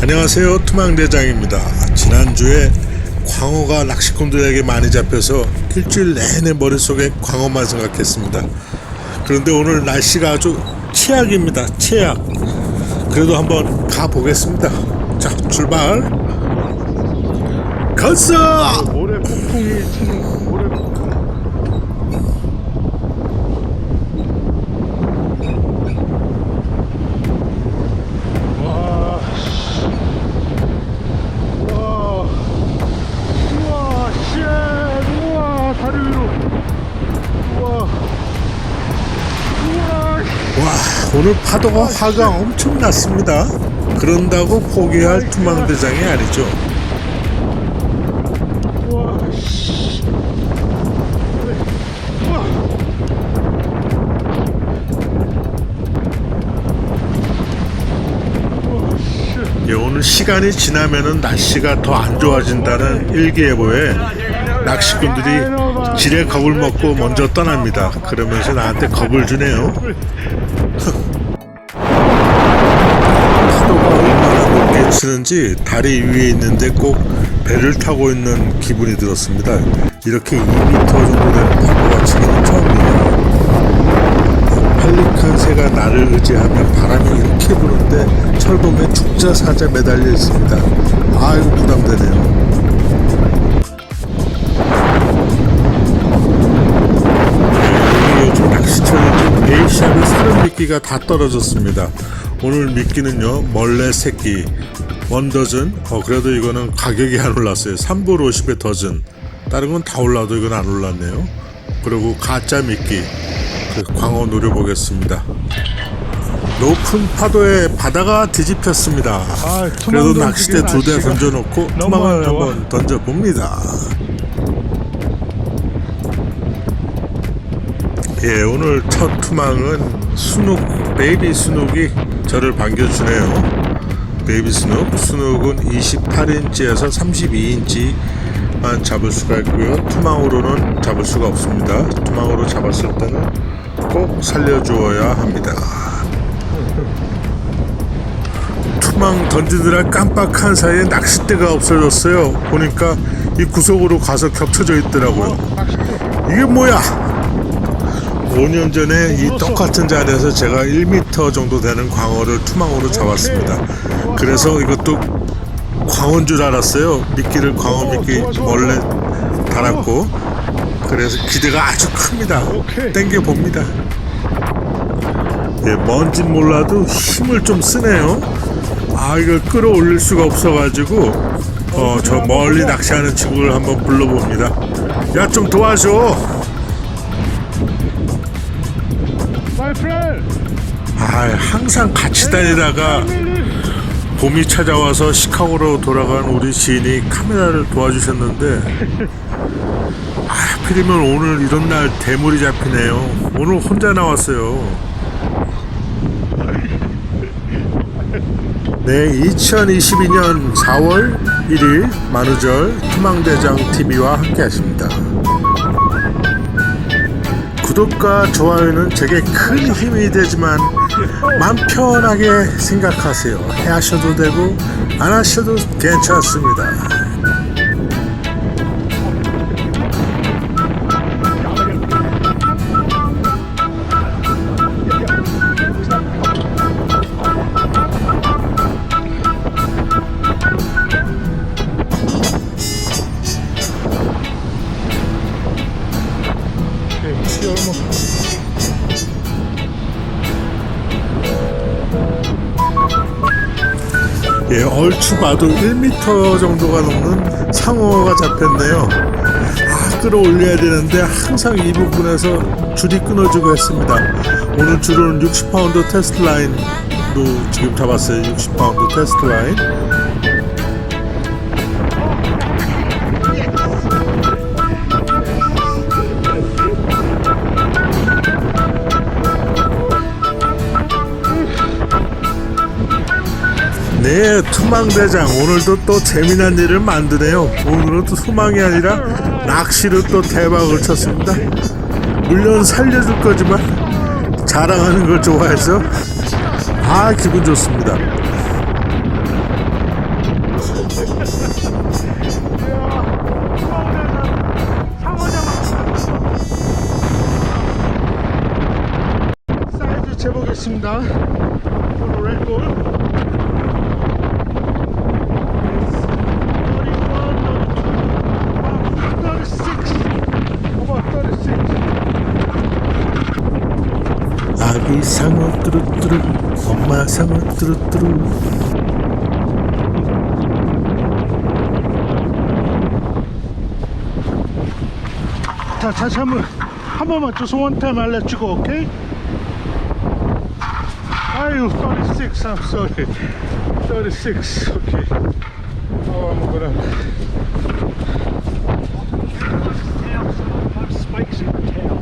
안녕하세요. 투망대장입니다. 지난주에 광어가 낚시꾼들에게 많이 잡혀서 일주일 내내 머릿속에 광어만 생각했습니다. 그런데 오늘 날씨가 아주 최악입니다. 최악. 그래도 한번 가보겠습니다. 자 출발. 갔어 모래 폭풍이 치는 모래 폭풍. 와. 씨. 와. 우와, 쉣. 우와, 다리 위로. 우와. 우와. 와 오늘 파도가 화가 엄청 났습니다 그런다고 포기할 투망대장이 아니죠. 예, 오늘 시간이 지나면은 날씨가 더 안 좋아진다는 일기예보에 낚시꾼들이 지레 겁을 먹고 먼저 떠납니다. 그러면서 나한테 겁을 주네요. 파도가 얼마나 높게 치는지 다리 위에 있는데 꼭 배를 타고 있는 기분이 들었습니다. 이렇게 2m 정도 되는 파도가 치기는 처음이에요. 펠리칸 새가 나를 의지하면 바람이 이렇게 부는데 철봉에 죽자 사자 매달려 있습니다. 아이고 부담되네요. 미끼가 다 떨어졌습니다. 오늘 미끼는요 멀레 새끼 원더즌 어 그래도 이거는 가격이 안 올랐어요 3불 50에 더즌 다른 건 다 올라도 이건 안 올랐네요 그리고 가짜 미끼 그 광어 노려보겠습니다. 높은 파도에 바다가 뒤집혔습니다. 아, 그래도 낚싯대 두 대 던져놓고 투망을. 한번 던져봅니다. 예, 오늘 첫 투망은 순욱, 베이비 순욱이 저를 반겨주네요. 베이비 순욱, 순욱은 28인치에서 32인치 만 잡을 수가 있고요. 투망으로는 잡을 수가 없습니다. 투망으로 잡았을 때는 꼭 살려주어야 합니다. 투망 던지느라 깜빡한 사이에 낚싯대가 없어졌어요. 보니까 이 구석으로 가서 겹쳐져 있더라고요. 이게 뭐야? 5년 전에 이 똑같은 자리에서 제가 1m 정도 되는 광어를 투망으로 잡았습니다. 그래서 이것도 광어인 줄 알았어요. 미끼를 광어 미끼 원래 달았고 그래서 기대가 아주 큽니다. 땡겨 봅니다. 예, 뭔진 몰라도 힘을 좀 쓰네요. 아 이걸 끌어올릴 수가 없어가지고 어 저 멀리 낚시하는 친구를 한번 불러봅니다. 야 좀 도와줘. 아 항상 같이 다니다가 봄이 찾아와서 시카고로 돌아간 우리 지인이 카메라를 도와주셨는데 아, 하필이면 오늘 이런 날 대물이 잡히네요. 오늘 혼자 나왔어요. 네, 2022년 4월 1일 만우절 투망대장 TV와 함께 하십니다. 구독과 좋아요는 제게 큰 힘이 되지만 마음 편하게 생각하세요. 해 하셔도 되고 안 하셔도 괜찮습니다. 예, 얼추 봐도 1m 정도가 넘는 상어가 잡혔네요. 아, 끌어올려야 되는데 항상 이 부분에서 줄이 끊어지고 했습니다. 오늘 줄은 60파운드 테스트 라인로 지금 잡았어요. 60파운드 테스트 라인. 소망대장 오늘도 또 재미난 일을 만드네요. 오늘은 또 소망이 아니라 낚시로 또 대박을 쳤습니다. 물론 살려줄 거지만 자랑하는 걸 좋아해서 아 기분 좋습니다. 사이즈 재보겠습니다. 상어 뚜루뚜루 엄마 상어 뚜루뚜루 자, 다시 한번 한 번만 just one time I'll let you go, okay? 아유, 36, I'm sorry. 36, okay. Oh, I'm gonna.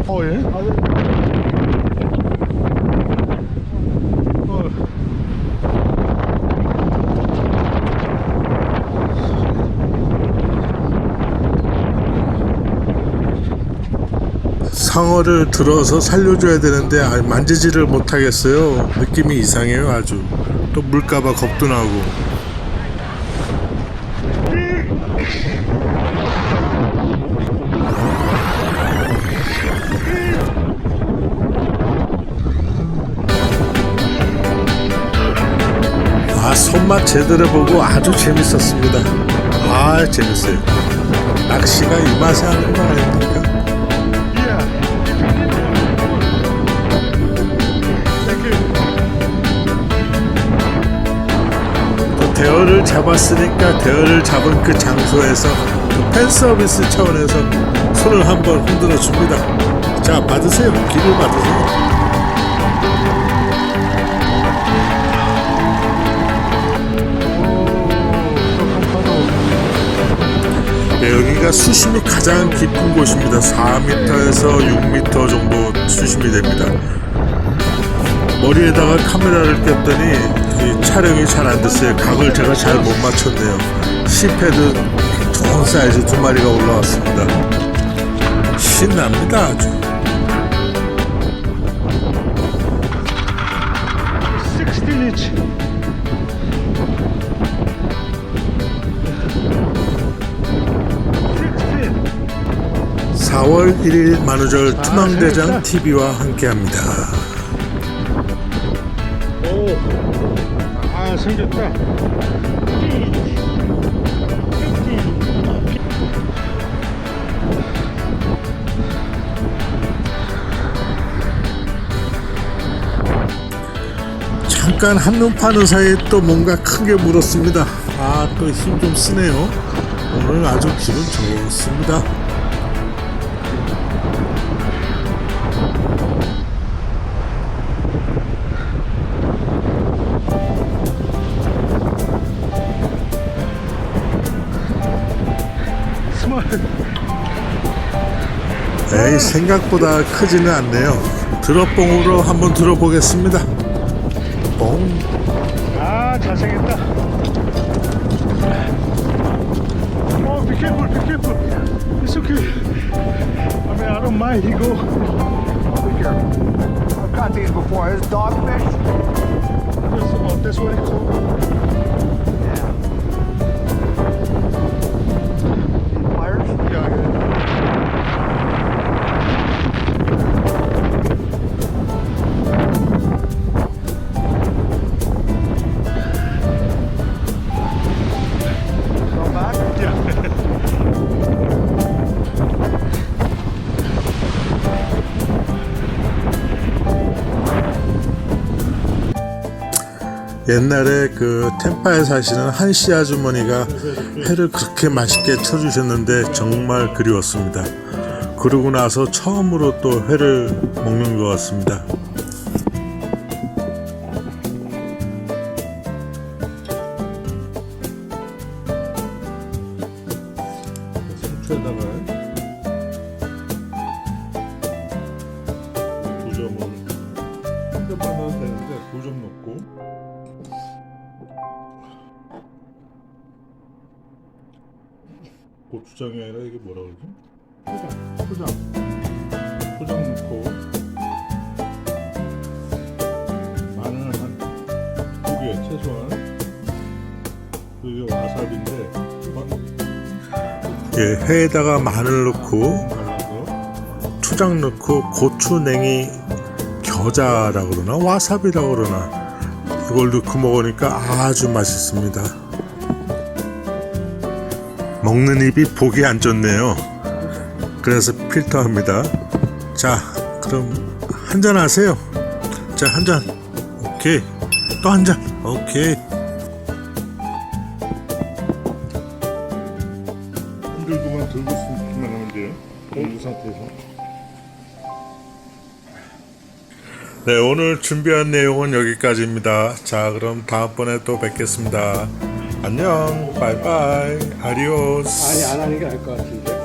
Oh, yeah? Oh. 상어를 들어서 살려줘야 되는데 아, 만지지를 못하겠어요. 느낌이 이상해요 아주. 또 물까봐 겁도 나고. 아 손맛 제대로 보고 아주 재밌었습니다. 아 재밌어요. 낚시가 이 맛에 하는 거 아닙 잡았으니까 대어를 잡은 그 장소에서 그 팬서비스 차원에서 손을 한번 흔들어 줍니다. 자, 받으세요. 기를 받으세요. 네, 여기가 수심이 가장 깊은 곳입니다. 4m에서 6m 정도 수심이 됩니다. 머리에다가 카메라를 꼈더니 이 촬영이 잘 안 됐어요. 각을 제가 잘 못 맞췄네요. 시패드 좋은 사이즈 두 마리가 올라왔습니다. 신납니다 아주. 16 inch. Sixteen. 4월 1일 만우절 투망대장 TV와 함께합니다. 생겼다. 잠깐 한눈 파는 사이에 또 뭔가 큰게 물었습니다. 아, 또 힘 좀 쓰네요. 오늘 아주 기분 좋습니다. 에이, 생각보다 크지는 않네요. 드롭봉으로 한번 들어보겠습니다. 뽕. 아, 잘생겼다. 어, be careful, be careful. It's okay. I mean, I don't mind. He go. Be careful. I've caught these before. This dogfish. Oh, that's what it's called. 옛날에 그 템파에 사시는 한씨 아주머니가 회를 그렇게 맛있게 쳐주셨는데 정말 그리웠습니다. 그러고 나서 처음으로 또 회를 먹는 것 같습니다. 상추에다가 고추장이 아니라 이게 뭐라 그러지? 포장 포장 포장 넣고 마늘 한두 개 최소한 그리고 와사비인데 예, 회에다가 마늘 넣고. 초장 넣고 고추 냉이 겨자라 그러나 와사비라 그러나 이걸 넣고 먹으니까 아주 맛있습니다. 먹는 입이 보기 안 좋네요. 그래서 필터합니다. 자, 그럼 한 잔 하세요. 자, 한 잔. 오케이. 또 한 잔. 오케이. 흔들고만 들고 있으면 하면 돼요. 이 상태에서. 네, 오늘 준비한 내용은 여기까지입니다. 자, 그럼 다음번에 또 뵙겠습니다. 안녕. 바이바이. 아리오스. 아니 안 하는 게 나을 것 같은데.